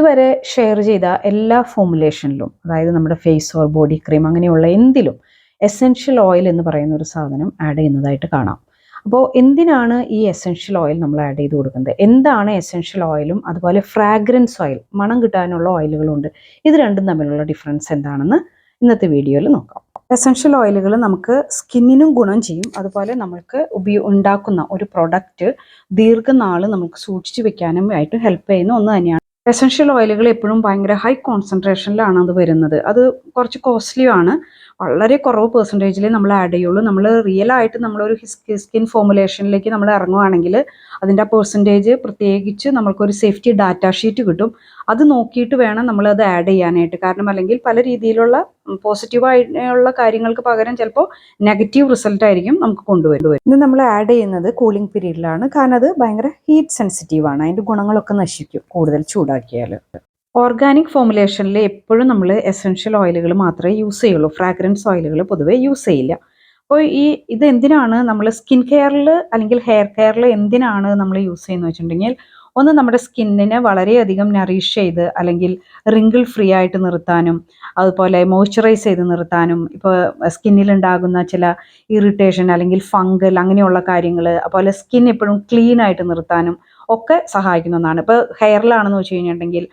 ഇതുവരെ ഷെയർ ചെയ്ത എല്ലാ ഫോമുലേഷനിലും അതായത് നമ്മുടെ ഫേസ് ഓർ ബോഡി ക്രീം അങ്ങനെയുള്ള എന്തിലും എസെൻഷ്യൽ ഓയിൽ എന്ന് പറയുന്ന ഒരു സാധനം ആഡ് ചെയ്യുന്നതായിട്ട് കാണാം. അപ്പോൾ എന്തിനാണ് ഈ എസെൻഷ്യൽ ഓയിൽ നമ്മൾ ആഡ് ചെയ്ത് കൊടുക്കുന്നത്? എന്താണ് എസെൻഷ്യൽ ഓയിലും അതുപോലെ ഫ്രാഗ്രൻസ് ഓയിൽ മണം കിട്ടാനുള്ള ഓയിലുകളുണ്ട് ഇത് രണ്ടും തമ്മിലുള്ള ഡിഫറൻസ് എന്താണെന്ന് ഇന്നത്തെ വീഡിയോയിൽ നോക്കാം. എസെൻഷ്യൽ ഓയിലുകൾ നമുക്ക് സ്കിന്നിനും ഗുണം ചെയ്യും. അതുപോലെ നമ്മൾക്ക് ഉപയോ ഉണ്ടാക്കുന്ന ഒരു പ്രൊഡക്റ്റ് ദീർഘനാൾ നമുക്ക് സൂക്ഷിച്ചു വെക്കാനും ആയിട്ട് ഹെൽപ്പ് ചെയ്യുന്ന ഒന്ന് തന്നെയാണ് എസെൻഷ്യൽ ഓയിലുകൾ എപ്പോഴും ഭയങ്കര ഹൈ കോൺസെൻട്രേഷനിലാണ് അത് വരുന്നത്. അത് കുറച്ച് കോസ്റ്റ്ലിയും ആണ് വളരെ കുറവ് പെർസെന്റേജിൽ നമ്മൾ ആഡ് ചെയ്യുള്ളൂ. നമ്മൾ റിയൽ ആയിട്ട് നമ്മളൊരു സ്കിൻ ഫോമുലേഷനിലേക്ക് നമ്മൾ ഇറങ്ങുവാണെങ്കിൽ അതിന്റെ ആ പെർസെന്റേജ് പ്രത്യേകിച്ച് നമ്മൾക്കൊരു സേഫ്റ്റി ഡാറ്റ ഷീറ്റ് കിട്ടും. അത് നോക്കിയിട്ട് വേണം നമ്മൾ അത് ആഡ് ചെയ്യാനായിട്ട്. കാരണം അല്ലെങ്കിൽ പല രീതിയിലുള്ള പോസിറ്റീവായുള്ള കാര്യങ്ങൾക്ക് പകരം ചിലപ്പോൾ നെഗറ്റീവ് റിസൾട്ട് ആയിരിക്കും നമുക്ക് കൊണ്ടുവരുന്നത്. ഇത് നമ്മൾ ആഡ് ചെയ്യുന്നത് കൂളിംഗ് പീരീഡിലാണ് കാരണം അത് ഭയങ്കര ഹീറ്റ് സെൻസിറ്റീവാണ് അതിന്റെ ഗുണങ്ങളൊക്കെ നശിക്കും കൂടുതൽ ചൂടാക്കിയാൽ ഓർഗാനിക് ഫോമുലേഷനിൽ എപ്പോഴും നമ്മൾ എസെൻഷ്യൽ ഓയിലുകൾ മാത്രമേ യൂസ് ചെയ്യുള്ളൂ. ഫ്രാഗ്രൻസ് ഓയിലുകൾ പൊതുവേ യൂസ് ചെയ്യില്ല. അപ്പോൾ ഈ ഇത് എന്തിനാണ് നമ്മൾ സ്കിൻ കെയറിൽ അല്ലെങ്കിൽ ഹെയർ കെയറിൽ എന്തിനാണ് നമ്മൾ യൂസ് ചെയ്യുന്നത് വെച്ചിട്ടുണ്ടെങ്കിൽ ഒന്ന് നമ്മുടെ സ്കിന്നിനെ വളരെയധികം നറിഷ് ചെയ്ത് അല്ലെങ്കിൽ റിങ്കിൾ ഫ്രീ ആയിട്ട് നിർത്താനും അതുപോലെ മോയ്സ്ചറൈസ് ചെയ്ത് നിർത്താനും ഇപ്പോൾ സ്കിന്നിൽ ഉണ്ടാകുന്ന ചില ഇറിറ്റേഷൻ അല്ലെങ്കിൽ ഫംഗൽ അങ്ങനെയുള്ള കാര്യങ്ങൾ അതുപോലെ സ്കിൻ എപ്പോഴും ക്ലീൻ ആയിട്ട് നിർത്താനും ഒക്കെ സഹായിക്കുന്ന ഒന്നാണ്. ഇപ്പോൾ ഹെയറിലാണെന്ന് വെച്ച് കഴിഞ്ഞിട്ടുണ്ടെങ്കിൽ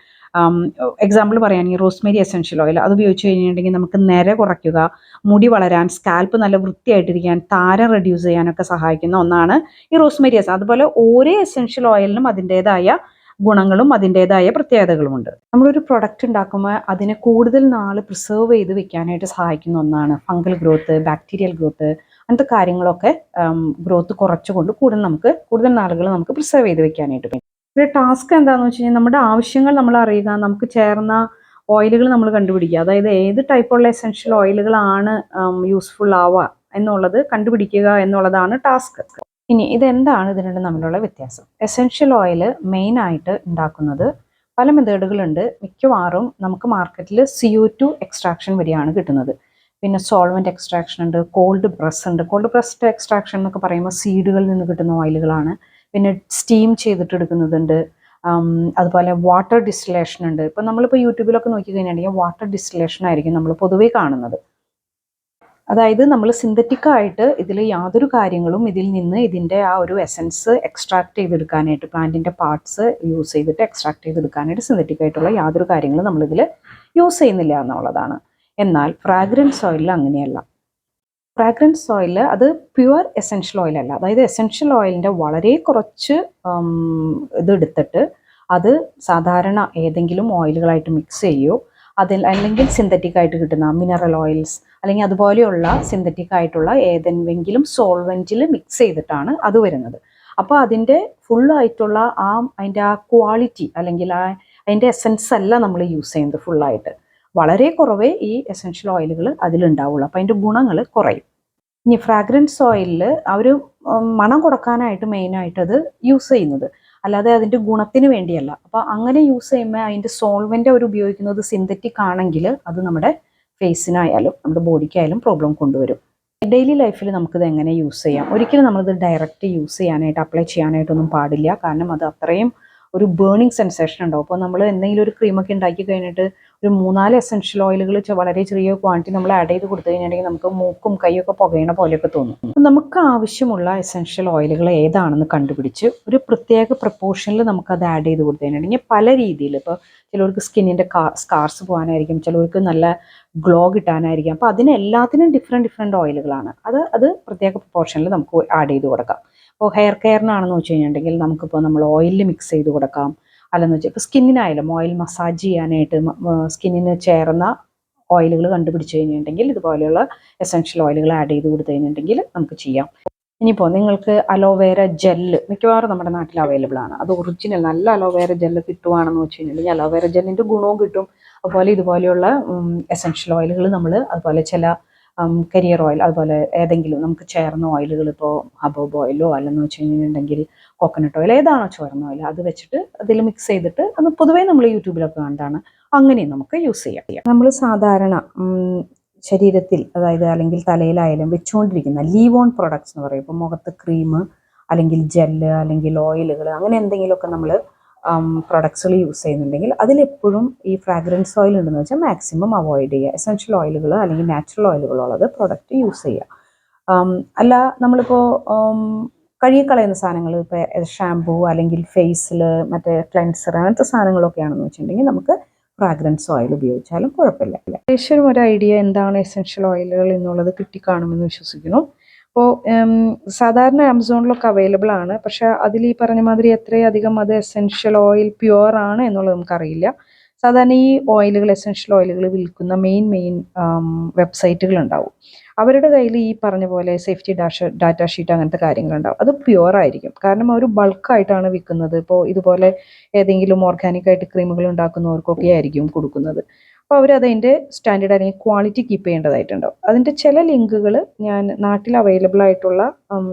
എക്സാമ്പിൾ പറയുകയാണെങ്കിൽ റോസ്മേരി എസെൻഷ്യൽ ഓയിൽ അത് ഉപയോഗിച്ച് കഴിഞ്ഞിട്ടുണ്ടെങ്കിൽ നമുക്ക് നിര കുറയ്ക്കുക മുടി വളരാൻ സ്കാൽപ്പ് നല്ല വൃത്തിയായിട്ടിരിക്കാൻ താരം റെഡ്യൂസ് ചെയ്യാനൊക്കെ സഹായിക്കുന്ന ഒന്നാണ് ഈ റോസ്മേരി എസ് അതുപോലെ ഓരോ എസെൻഷ്യൽ ഓയിലിനും അതിന്റേതായ ഗുണങ്ങളും അതിന്റേതായ പ്രത്യേകതകളുമുണ്ട് നമ്മളൊരു പ്രൊഡക്റ്റ് ഉണ്ടാക്കുമ്പോൾ അതിനെ കൂടുതൽ നാൾ പ്രിസർവ് ചെയ്ത് വെക്കാനായിട്ട് സഹായിക്കുന്ന ഒന്നാണ് ഫംഗൽ ഗ്രോത്ത് ബാക്ടീരിയൽ ഗ്രോത്ത് അങ്ങനത്തെ കാര്യങ്ങളൊക്കെ ഗ്രോത്ത് കുറച്ചുകൊണ്ട് കൂടുതൽ നമുക്ക് കൂടുതൽ നാളുകൾ നമുക്ക് പ്രിസർവ് ചെയ്ത് വെക്കാനായിട്ട് പറ്റും. ഒരു ടാസ്ക് എന്താണെന്ന് വെച്ച് കഴിഞ്ഞാൽ നമ്മുടെ ആവശ്യങ്ങൾ നമ്മൾ അറിയുക നമുക്ക് ചേർന്ന ഓയിലുകൾ നമ്മൾ കണ്ടുപിടിക്കുക. അതായത് ഏത് ടൈപ്പുള്ള എസെൻഷ്യൽ ഓയിലുകളാണ് യൂസ്ഫുൾ ആവുക എന്നുള്ളത് കണ്ടുപിടിക്കുക എന്നുള്ളതാണ് ടാസ്ക് ഇനി ഇതെന്താണ് ഇത് രണ്ടും തമ്മിലുള്ള വ്യത്യാസം? എസെൻഷ്യൽ ഓയിൽ മെയിനായിട്ട് ഉണ്ടാക്കുന്നത് പല മെത്തേഡുകളുണ്ട് മിക്കവാറും നമുക്ക് മാർക്കറ്റിൽ സി ഒ ടു എക്സ്ട്രാക്ഷൻ വഴിയാണ് കിട്ടുന്നത്. പിന്നെ സോൾവെന്റ് എക്സ്ട്രാക്ഷൻ ഉണ്ട് കോൾഡ് പ്രസ് ഉണ്ട്. കോൾഡ് പ്രസ്ഡ് എക്സ്ട്രാക്ഷൻ എന്നൊക്കെ പറയുമ്പോൾ സീഡുകളിൽ നിന്ന് കിട്ടുന്ന ഓയിലുകളാണ് പിന്നെ സ്റ്റീം ചെയ്തിട്ട് എടുക്കുന്നതുണ്ട് അതുപോലെ വാട്ടർ ഡിസ്റ്റിലേഷൻ ഉണ്ട്. ഇപ്പം നമ്മളിപ്പോൾ യൂട്യൂബിലൊക്കെ നോക്കി കഴിഞ്ഞിട്ടുണ്ടെങ്കിൽ വാട്ടർ ഡിസ്റ്റിലേഷൻ ആയിരിക്കും നമ്മൾ പൊതുവേ കാണുന്നത്. അതായത് നമ്മൾ സിന്തറ്റിക് ആയിട്ട് ഇതിൽ യാതൊരു കാര്യങ്ങളും ഇതിൽ നിന്ന് ഇതിന്റെ ആ ഒരു എസൻസ് എക്സ്ട്രാക്ട് ചെയ്തെടുക്കാനായിട്ട് പ്ലാന്റിന്റെ പാർട്സ് യൂസ് ചെയ്തിട്ട് എക്സ്ട്രാക്ട് ചെയ്തെടുക്കാനായിട്ട് സിന്തറ്റിക് ആയിട്ടുള്ള യാതൊരു കാര്യങ്ങളും നമ്മളിതിൽ യൂസ് ചെയ്യുന്നില്ല എന്നുള്ളതാണ്. എന്നാൽ ഫ്രാഗ്രൻസ് ഓയിലിൽ അങ്ങനെയല്ല. ഫ്രാഗ്രൻസ് ഓയിൽ അത് പ്യുവർ എസെൻഷ്യൽ ഓയിൽ അല്ല. അതായത് എസെൻഷ്യൽ ഓയിലിന്റെ വളരെ കുറച്ച് ഇത് എടുത്തിട്ട് അത് സാധാരണ ഏതെങ്കിലും ഓയിലുകളായിട്ട് മിക്സ് ചെയ്യുമോ അതിൽ അല്ലെങ്കിൽ സിന്തറ്റിക് ആയിട്ട് കിട്ടുന്ന മിനറൽ ഓയിൽസ് അല്ലെങ്കിൽ അതുപോലെയുള്ള സിന്തറ്റിക് ആയിട്ടുള്ള ഏതെങ്കിലും സോൾവെന്റിൽ മിക്സ് ചെയ്തിട്ടാണ് അത് വരുന്നത്. അപ്പോൾ അതിന്റെ ഫുള്ളായിട്ടുള്ള ആ അതിന്റെ ആ ക്വാളിറ്റി അല്ലെങ്കിൽ ആ അതിന്റെ എസെൻസ് അല്ല നമ്മൾ യൂസ് ചെയ്യുന്നത് ഫുള്ളായിട്ട് വളരെ കുറവേ ഈ എസെൻഷ്യൽ ഓയിലുകൾ അതിലുണ്ടാവുള്ളൂ. അപ്പോൾ അതിന്റെ ഗുണങ്ങൾ കുറയും. ഇനി ഫ്രാഗ്രൻസ് ഓയിലിൽ അവർ മണം കൊടുക്കാനായിട്ട് മെയിനായിട്ട് അത് യൂസ് ചെയ്യുന്നത്. അല്ലാതെ അതിന്റെ ഗുണത്തിന് വേണ്ടിയല്ല. അപ്പോൾ അങ്ങനെ യൂസ് ചെയ്യുമ്പോൾ അതിന്റെ സോൾവെന്റ് അവർ ഉപയോഗിക്കുന്നത് സിന്തറ്റിക് ആണെങ്കിൽ അത് നമ്മുടെ ഫേസിനായാലും നമ്മുടെ ബോഡിക്കായാലും പ്രോബ്ലം കൊണ്ടുവരും. ഡെയിലി ലൈഫിൽ നമുക്കിത് എങ്ങനെ യൂസ് ചെയ്യാം? ഒരിക്കലും നമ്മളിത് ഡയറക്റ്റ് യൂസ് ചെയ്യാനായിട്ട് അപ്ലൈ ചെയ്യാനായിട്ടൊന്നും പാടില്ല. കാരണം അത് അത്രയും ഒരു ബേണിംഗ് സെൻസേഷൻ ഉണ്ടാവും. അപ്പോൾ നമ്മൾ എന്തെങ്കിലും ഒരു ക്രീമൊക്കെ ഉണ്ടാക്കി കഴിഞ്ഞിട്ട് ഒരു മൂന്നാൽ എസൻഷ്യൽ ഓയിലുകൾ വളരെ ചെറിയ ക്വാണ്ടിറ്റി നമ്മൾ ആഡ് ചെയ്ത് കൊടുത്തു കഴിഞ്ഞിട്ടുണ്ടെങ്കിൽ നമുക്ക് മൂക്കും കൈയൊക്കെ പുകയണ പോലെയൊക്കെ തോന്നും. നമുക്ക് ആവശ്യമുള്ള എസൻഷ്യൽ ഓയിലുകൾ ഏതാണെന്ന് കണ്ടുപിടിച്ച് ഒരു പ്രത്യേക പ്രപ്പോർഷനിൽ അത് ആഡ് ചെയ്ത് കൊടുത്തു പല രീതിയിൽ ഇപ്പോൾ ചിലർക്ക് സ്കിന്നിന്റെ സ്കാർസ് പോകാനായിരിക്കും ചിലർക്ക് നല്ല ഗ്ലോ കിട്ടാനായിരിക്കും. അപ്പോൾ അതിനെല്ലാത്തിനും ഡിഫറെന്റ് ഡിഫറെന്റ് ഓയിലുകളാണ് അത് അത് പ്രത്യേക പ്രപ്പോർഷനിൽ നമുക്ക് ആഡ് ചെയ്ത് കൊടുക്കാം. ഇപ്പോൾ ഹെയർ കെയറിനാണെന്ന് വെച്ച് കഴിഞ്ഞിട്ടുണ്ടെങ്കിൽ നമുക്കിപ്പോൾ നമ്മൾ ഓയിലിൽ മിക്സ് ചെയ്ത് കൊടുക്കാം. അല്ലെന്ന് വെച്ചാൽ ഇപ്പോൾ സ്കിന്നിനായാലും ഓയിൽ മസാജ് ചെയ്യാനായിട്ട് സ്കിന്നിന് ചേർന്ന ഓയിലുകൾ കണ്ടുപിടിച്ച് കഴിഞ്ഞിട്ടുണ്ടെങ്കിൽ ഇതുപോലെയുള്ള എസെൻഷ്യൽ ഓയിലുകൾ ആഡ് ചെയ്ത് കൊടുത്തു കഴിഞ്ഞിട്ടുണ്ടെങ്കിൽ നമുക്ക് ചെയ്യാം. ഇനിയിപ്പോൾ നിങ്ങൾക്ക് അലോവേര ജെല്ല് മിക്കവാറും നമ്മുടെ നാട്ടിൽ അവൈലബിൾ ആണ്. അത് ഒറിജിനൽ നല്ല അലോവേര ജെല്ല് കിട്ടുവാണെന്ന് വെച്ച് കഴിഞ്ഞിട്ടുണ്ടെങ്കിൽ അലോവേര ജെല്ലിന്റെ ഗുണവും കിട്ടും. അതുപോലെ ഇതുപോലെയുള്ള എസെൻഷ്യൽ ഓയിലുകൾ നമ്മൾ അതുപോലെ ചില കരിയർ ഓയിൽ അതുപോലെ ഏതെങ്കിലും നമുക്ക് ചേർന്ന ഓയിലുകൾ ഇപ്പോൾ ഹബോബ് ഓയിലോ അല്ലെന്ന് വെച്ച് കഴിഞ്ഞിട്ടുണ്ടെങ്കിൽ കോക്കനട്ട് ഓയിൽ ഏതാണോ ചേർന്ന ഓയിൽ അത് വെച്ചിട്ട് അതിൽ മിക്സ് ചെയ്തിട്ട് അത് പൊതുവേ നമ്മൾ യൂട്യൂബിലൊക്കെ കണ്ടാണ്. അങ്ങനെയും നമുക്ക് യൂസ് ചെയ്യാം. നമ്മൾ സാധാരണ ശരീരത്തിൽ അതായത് അല്ലെങ്കിൽ തലയിലായാലും വെച്ചുകൊണ്ടിരിക്കുന്ന ലീവ് ഓൺ പ്രൊഡക്ട്സ് എന്ന് പറയും. ഇപ്പോൾ മുഖത്ത് ക്രീം അല്ലെങ്കിൽ ജെല്ല് അല്ലെങ്കിൽ ഓയിലുകൾ അങ്ങനെ എന്തെങ്കിലുമൊക്കെ നമ്മൾ പ്രൊഡക്ട്സുകൾ യൂസ് ചെയ്യുന്നുണ്ടെങ്കിൽ അതിലെപ്പോഴും ഈ ഫ്രാഗ്രൻസ് ഓയിൽ ഉണ്ടെന്ന് വെച്ചാൽ മാക്സിമം അവോയ്ഡ് ചെയ്യുക. എസെൻഷ്യൽ ഓയിലുകൾ അല്ലെങ്കിൽ നാച്ചുറൽ ഓയിലുകളുള്ളത് പ്രൊഡക്റ്റ് യൂസ് ചെയ്യുക. അല്ല നമ്മളിപ്പോൾ കഴുകിക്കളയുന്ന സാധനങ്ങൾ ഇപ്പോൾ ഷാമ്പൂ അല്ലെങ്കിൽ ഫേസിൽ മറ്റേ ക്ലെൻസർ അങ്ങനത്തെ സാധനങ്ങളൊക്കെയാണെന്ന് വെച്ചിട്ടുണ്ടെങ്കിൽ നമുക്ക് ഫ്രാഗ്രൻസ് ഓയിൽ ഉപയോഗിച്ചാലും കുഴപ്പമില്ല. ഏകദേശം ഒരു ഐഡിയ എന്താണ് എസെൻഷ്യൽ ഓയിലുകൾ എന്നുള്ളത് കിട്ടിക്കാണുമെന്ന് വിശ്വസിക്കുന്നു. അപ്പോൾ സാധാരണ ആമസോണിലൊക്കെ അവൈലബിൾ ആണ്. പക്ഷെ അതിൽ ഈ പറഞ്ഞ മാതിരി എത്രയധികം അത് എസെൻഷ്യൽ ഓയിൽ പ്യുവർ ആണ് എന്നുള്ളത് നമുക്കറിയില്ല. സാധാരണ ഈ ഓയിലുകൾ എസെൻഷ്യൽ ഓയിലുകൾ വിൽക്കുന്ന മെയിൻ മെയിൻ വെബ്സൈറ്റുകൾ ഉണ്ടാവും. അവരുടെ കയ്യിൽ ഈ പറഞ്ഞ പോലെ സേഫ്റ്റി ഡാഷ ഡാറ്റ ഷീറ്റ് അങ്ങനത്തെ കാര്യങ്ങളുണ്ടാവും അത് പ്യുവർ ആയിരിക്കും. കാരണം അവർ ബൾക്കായിട്ടാണ് വിൽക്കുന്നത്. ഇപ്പോൾ ഇതുപോലെ ഏതെങ്കിലും ഓർഗാനിക് ആയിട്ട് ക്രീമുകൾ ഉണ്ടാക്കുന്നവർക്കൊക്കെ ആയിരിക്കും കൊടുക്കുന്നത്. അപ്പോൾ അവർ അതിന്റെ സ്റ്റാൻഡേർഡ് അല്ലെങ്കിൽ ക്വാളിറ്റി കീപ്പ് ചെയ്യേണ്ടതായിട്ടുണ്ടാവും. അതിന്റെ ചില ലിങ്കുകൾ ഞാൻ നാട്ടിൽ അവൈലബിൾ ആയിട്ടുള്ള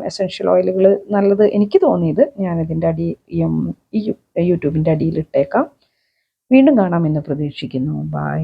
എസെൻഷ്യൽ ഓയിലുകൾ നല്ലത് എനിക്ക് തോന്നിയത് ഞാൻ ഇതിന്റെ അടി ഈ യൂട്യൂബിന്റെ അടിയിൽ ഇട്ടേക്കാം. വീണ്ടും കാണാമെന്ന് പ്രതീക്ഷിക്കുന്നു. ബൈ